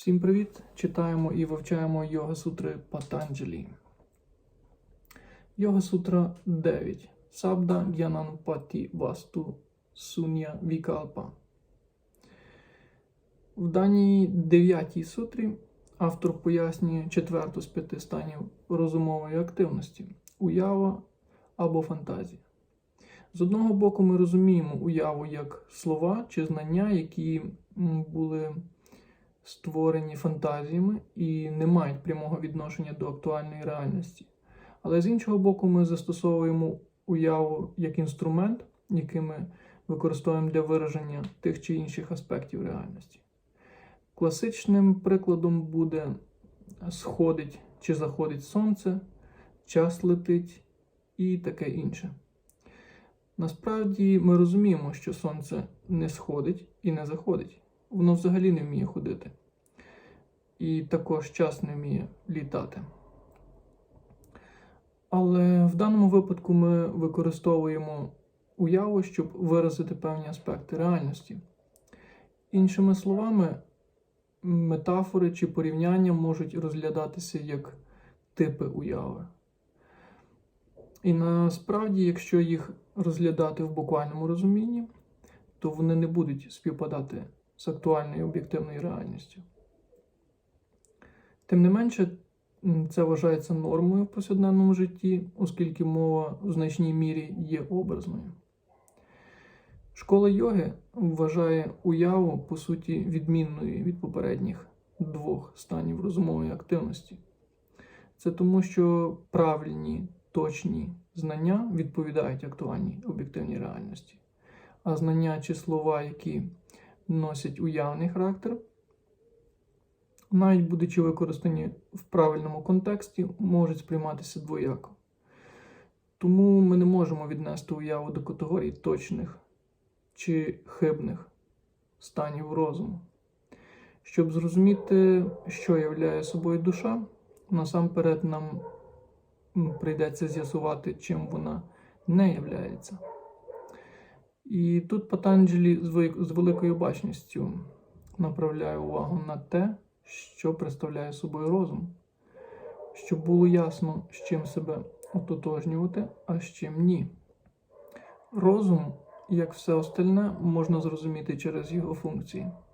Всім привіт! Читаємо і вивчаємо Йога Сутри Патанджалі. Йога Сутра 9. Сабда Гянанпаті Васту Сунья Вікалпа. В даній дев'ятій сутрі автор пояснює четверту з п'яти станів розумової активності уява або фантазія. З одного боку, ми розуміємо уяву як слова чи знання, які були створені фантазіями і не мають прямого відношення до актуальної реальності. Але з іншого боку, ми застосовуємо уяву як інструмент, який ми використовуємо для вираження тих чи інших аспектів реальності. Класичним прикладом буде сходить чи заходить сонце, час летить і таке інше. Насправді ми розуміємо, що сонце не сходить і не заходить. Воно взагалі не вміє ходити. І також час не вміє літати. Але в даному випадку ми використовуємо уяву, щоб виразити певні аспекти реальності. Іншими словами, метафори чи порівняння можуть розглядатися як типи уяви. І насправді, якщо їх розглядати в буквальному розумінні, то вони не будуть співпадати з актуальною об'єктивною реальністю. Тим не менше, це вважається нормою в повсякденному житті, оскільки мова в значній мірі є образною. Школа йоги вважає уяву, по суті, відмінною від попередніх двох станів розумової активності. Це тому, що правильні, точні знання відповідають актуальній об'єктивній реальності, а знання чи слова, які носять уявний характер, навіть будучи використані в правильному контексті, можуть сприйматися двояко. Тому ми не можемо віднести уяву до категорій точних чи хибних станів розуму. Щоб зрозуміти, що являє собою душа, насамперед нам прийдеться з'ясувати, чим вона не являється. І тут Патанджелі з великою бачністю направляє увагу на те, що представляє собою розум, щоб було ясно, з чим себе ототожнювати, а з чим ні. Розум, як все остальне, можна зрозуміти через його функції.